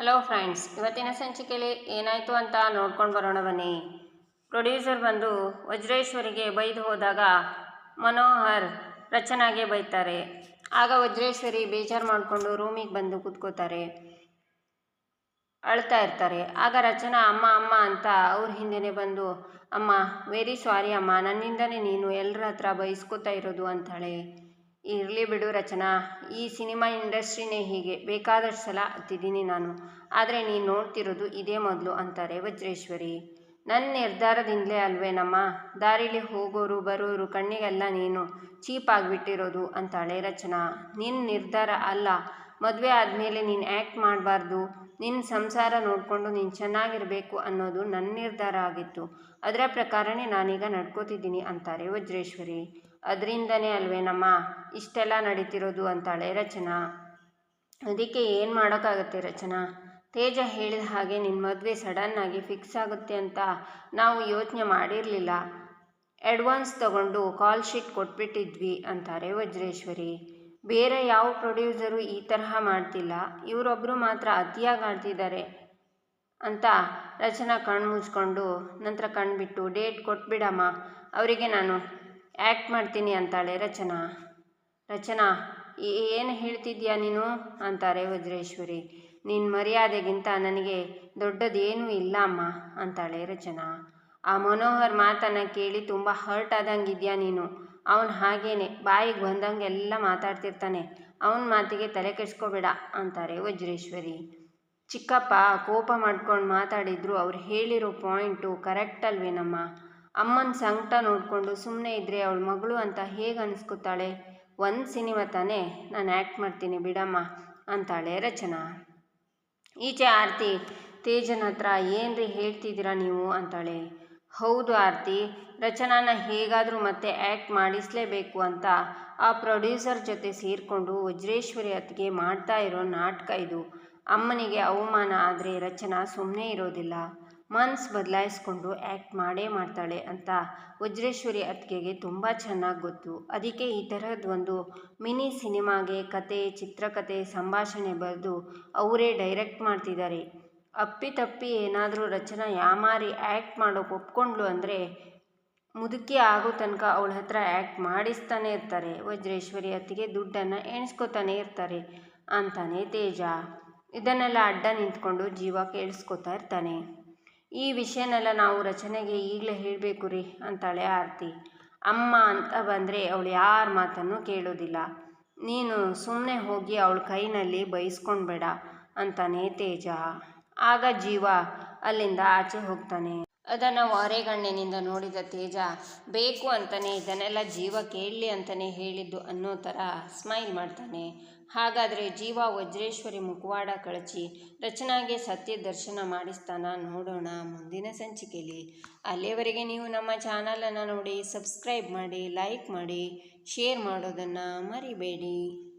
Hello friends ಇವತ್ತಿನ ಸಂಚಿಕೆಯಲ್ಲಿ ಏನಾಯಿತು ಅಂತ ನೋಡ್ಕೊಂಡು ಬರೋಣ ಬನ್ನಿ. ಪ್ರೊಡ್ಯೂಸರ್ ಬಂದು ವಜ್ರೇಶ್ವರಿಗೆ ಬೈದು ಹೋದಾಗ ಮನೋಹರ್ ರಚನಾಗೆ ಬೈತಾರೆ. ಆಗ ವಜ್ರೇಶ್ವರಿ ಬೇಜಾರು ಮಾಡಿಕೊಂಡು ರೂಮಿಗೆ ಬಂದು ಕೂತ್ಕೋತಾರೆ. ಅಳ್ತಾ ಇರ್ತಾರೆ. ಆಗ ರಚನಾ, ಅಮ್ಮ ಅಮ್ಮ ಅಂತ ಅವ್ರ ಹಿಂದೆನೇ ಬಂದು, ಅಮ್ಮ ವೆರಿ ಸಾರಿ ಅಮ್ಮ, ನನ್ನಿಂದನೇ ನೀನು ಎಲ್ಲರ ಹತ್ರ ಬೈಸ್ಕೋತಾ ಇರೋದು ಅಂತಾಳೆ. ಇರಲಿ ಬಿಡು ರಚನಾ, ಈ ಸಿನಿಮಾ ಇಂಡಸ್ಟ್ರಿನೇ ಹೀಗೆ. ಬೇಕಾದಷ್ಟು ಸಲ ಹತ್ತಿದ್ದೀನಿ ನಾನು. ಆದರೆ ನೀನು ನೋಡ್ತಿರೋದು ಇದೇ ಮೊದಲು ಅಂತಾರೆ ವಜ್ರೇಶ್ವರಿ ನನ್ನ ನಿರ್ಧಾರದಿಂದಲೇ ಅಲ್ವೇನಮ್ಮ ದಾರಿಲಿ ಹೋಗೋರು, ಬರೋರು, ಕಣ್ಣಿಗೆಲ್ಲ ನೀನು ಚೀಪ್ ಆಗಿಬಿಟ್ಟಿರೋದು ಅಂತಾಳೆ ರಚನಾ. ನಿನ್ನ ನಿರ್ಧಾರ ಅಲ್ಲ. ಮದುವೆ ಆದಮೇಲೆ ನೀನು ಆ್ಯಕ್ಟ್ ಮಾಡಬಾರ್ದು ನಿನ್ನ ಸಂಸಾರ ನೋಡಿಕೊಂಡು ನೀನು ಚೆನ್ನಾಗಿರಬೇಕು ಅನ್ನೋದು ನನ್ನ ನಿರ್ಧಾರ ಆಗಿತ್ತು. ಅದರ ಪ್ರಕಾರನೇ ನಾನೀಗ ನಡ್ಕೋತಿದ್ದೀನಿ ಅಂತಾರೆ ವಜ್ರೇಶ್ವರಿ. ಅದರಿಂದನೇ ಅಲ್ವೇನಮ್ಮ ಇಷ್ಟೆಲ್ಲ ನಡೀತಿರೋದು ಅಂತಾಳೆ ರಚನಾ. ಅದಕ್ಕೆ ಏನು ಮಾಡೋಕ್ಕಾಗತ್ತೆ ರಚನಾ? ತೇಜ ಹೇಳಿದ ಹಾಗೆ ನಿನ್ನ ಮದುವೆ ಸಡನ್ನಾಗಿ ಫಿಕ್ಸ್ ಆಗುತ್ತೆ ಅಂತ ನಾವು ಯೋಚನೆ ಮಾಡಿರಲಿಲ್ಲ. ಅಡ್ವಾನ್ಸ್ ತಗೊಂಡು ಕಾಲ್ ಶೀಟ್ ಕೊಟ್ಬಿಟ್ಟಿದ್ವಿ ಅಂತಾರೆ ವಜ್ರೇಶ್ವರಿ. ಬೇರೆ ಯಾವ ಪ್ರೊಡ್ಯೂಸರು ಈ ತರಹ ಮಾಡ್ತಿಲ್ಲ. ಇವರೊಬ್ಬರು ಮಾತ್ರ ಅತಿಯಾಗಿ ಆಡ್ತಿದ್ದಾರೆ ಅಂತ ರಚನಾ ಕಣ್ಣು ಮುಚ್ಕೊಂಡು ನಂತರ ಕಣ್ಬಿಟ್ಟು ಡೇಟ್ ಕೊಟ್ಬಿಡಮ್ಮ, ಅವರಿಗೆ ನಾನು ಆ್ಯಕ್ಟ್ ಮಾಡ್ತೀನಿ ಅಂತಾಳೆ ರಚನಾ. ರಚನಾ ಏನು ಹೇಳ್ತಿದ್ಯಾ ನೀನು? ಅಂತಾರೆ ವಜ್ರೇಶ್ವರಿ. ನಿನ್ನ ಮರ್ಯಾದೆಗಿಂತ ನನಗೆ ದೊಡ್ಡದೇನೂ ಇಲ್ಲ ಅಮ್ಮ ಅಂತಾಳೆ ರಚನಾ. ಆ ಮನೋಹರ್ ಮಾತನ್ನು ಕೇಳಿ ತುಂಬ ಹರ್ಟ್ ಆದಂಗಿದ್ಯಾ ನೀನು? ಅವನು ಹಾಗೇನೆ, ಬಾಯಿಗೆ ಬಂದಂಗೆಲ್ಲ ಮಾತಾಡ್ತಿರ್ತಾನೆ. ಅವನ ಮಾತಿಗೆ ತಲೆ ಕೆಡಿಸ್ಕೋಬೇಡ ಅಂತಾರೆ ವಜ್ರೇಶ್ವರಿ. ಚಿಕ್ಕಪ್ಪ ಕೋಪ ಮಾಡ್ಕೊಂಡು ಮಾತಾಡಿದ್ರು, ಅವ್ರು ಹೇಳಿರೋ ಪಾಯಿಂಟು ಕರೆಕ್ಟ್ ಅಲ್ವೇನಮ್ಮ? ಅಮ್ಮನ ಸಂಕಟ ನೋಡಿಕೊಂಡು ಸುಮ್ಮನೆ ಇದ್ದರೆ ಅವಳ ಮಗಳು ಅಂತ ಹೇಗೆ ಅನಿಸ್ಕೊತಾಳೆ? ಒಂದು ಸಿನಿಮಾ ತಾನೇ, ನಾನು ಆ್ಯಕ್ಟ್ ಮಾಡ್ತೀನಿ ಬಿಡಮ್ಮ ಅಂತಾಳೆ ರಚನಾ. ಈಚೆ ಆರತಿ, ತೇಜನ ಹತ್ರ ಏನ್ರಿ ಹೇಳ್ತಿದ್ದೀರಾ ನೀವು? ಅಂತಾಳೆ. ಹೌದು ಆರತಿ, ರಚನಾನ ಹೇಗಾದರೂ ಮತ್ತೆ ಆ್ಯಕ್ಟ್ ಮಾಡಿಸಲೇಬೇಕು ಅಂತ ಆ ಪ್ರೊಡ್ಯೂಸರ್ ಜೊತೆ ಸೇರಿಕೊಂಡು ವಜ್ರೇಶ್ವರಿ ಅತ್ತಿಗೆ ಮಾಡ್ತಾ ಇರೋ ನಾಟಕ ಇದು. ಅಮ್ಮನಿಗೆ ಅವಮಾನ ಆದರೆ ರಚನಾ ಸುಮ್ಮನೆ ಇರೋದಿಲ್ಲ. ಮನ್ಸು ಬದಲಾಯಿಸ್ಕೊಂಡು ಆ್ಯಕ್ಟ್ ಮಾಡೇ ಮಾಡ್ತಾಳೆ ಅಂತ ವಜ್ರೇಶ್ವರಿ ಅತ್ತಿಗೆಗೆ ತುಂಬ ಚೆನ್ನಾಗಿ ಗೊತ್ತು. ಅದಕ್ಕೆ ಈ ಥರದ್ದೊಂದು ಮಿನಿ ಸಿನಿಮಾಗೆ ಕತೆ, ಚಿತ್ರಕತೆ, ಸಂಭಾಷಣೆ ಬರೆದು ಅವರೇ ಡೈರೆಕ್ಟ್ ಮಾಡ್ತಿದ್ದಾರೆ. ಅಪ್ಪಿತಪ್ಪಿ ಏನಾದರೂ ರಚನಾ ಯಾಮಾರಿ ಆ್ಯಕ್ಟ್ ಮಾಡೋಕೆ ಒಪ್ಕೊಂಡ್ಲು ಅಂದರೆ ಮುದುಕಿ ಆಗೋ ತನಕ ಅವಳ ಹತ್ರ ಆ್ಯಕ್ಟ್ ಮಾಡಿಸ್ತಾನೆ ಇರ್ತಾರೆ. ವಜ್ರೇಶ್ವರಿ ಅತ್ತಿಗೆ ದುಡ್ಡನ್ನು ಎಣಿಸ್ಕೋತಾನೆ ಇರ್ತಾರೆ ಅಂತಾನೆ ತೇಜ. ಇದನ್ನೆಲ್ಲ ಅಡ್ಡ ನಿಂತ್ಕೊಂಡು ಜೀವ ಕೇಳಿಸ್ಕೊತಾ ಇರ್ತಾನೆ. ಈ ವಿಷಯನೆಲ್ಲ ನಾವು ರಚನೆಗೆ ಈಗಲೇ ಹೇಳಬೇಕು ರೀ ಅಂತಾಳೆ ಆರತಿ. ಅಮ್ಮ ಅಂತ ಬಂದರೆ ಅವಳು ಯಾರ ಮಾತನ್ನು ಕೇಳೋದಿಲ್ಲ. ನೀನು ಸುಮ್ಮನೆ ಹೋಗಿ ಅವಳ ಕೈನಲ್ಲಿ ಬೈಸ್ಕೊಳ್ಬೇಡ ಅಂತಾನೆ ತೇಜ. ಆಗ ಜೀವ ಅಲ್ಲಿಂದ ಆಚೆ ಹೋಗ್ತಾನೆ. ಅದನ್ನು ವಾರೆಗಣ್ಣಿನಿಂದ ನೋಡಿದ ತೇಜ, ಬೇಕು ಅಂತಲೇ ಇದನ್ನೆಲ್ಲ ಜೀವ ಕೇಳಲಿ ಅಂತಲೇ ಹೇಳಿದ್ದು ಅನ್ನೋ ಥರ ಸ್ಮೈಲ್ ಮಾಡ್ತಾನೆ. ಹಾಗಾದರೆ ಜೀವ ವಜ್ರೇಶ್ವರಿ ಮುಖವಾಡ ಕಳಚಿ ರಚನಾಗೆ ಸತ್ಯ ದರ್ಶನ ಮಾಡಿಸ್ತಾನ ನೋಡೋಣ ಮುಂದಿನ ಸಂಚಿಕೆಯಲ್ಲಿ ಅಲ್ಲಿಯವರೆಗೆ ನೀವು ನಮ್ಮ ಚಾನಲನ್ನು ನೋಡಿ ಸಬ್ಸ್ಕ್ರೈಬ್ ಮಾಡಿ ಲೈಕ್ ಮಾಡಿ ಶೇರ್ ಮಾಡೋದನ್ನು ಮರಿಬೇಡಿ.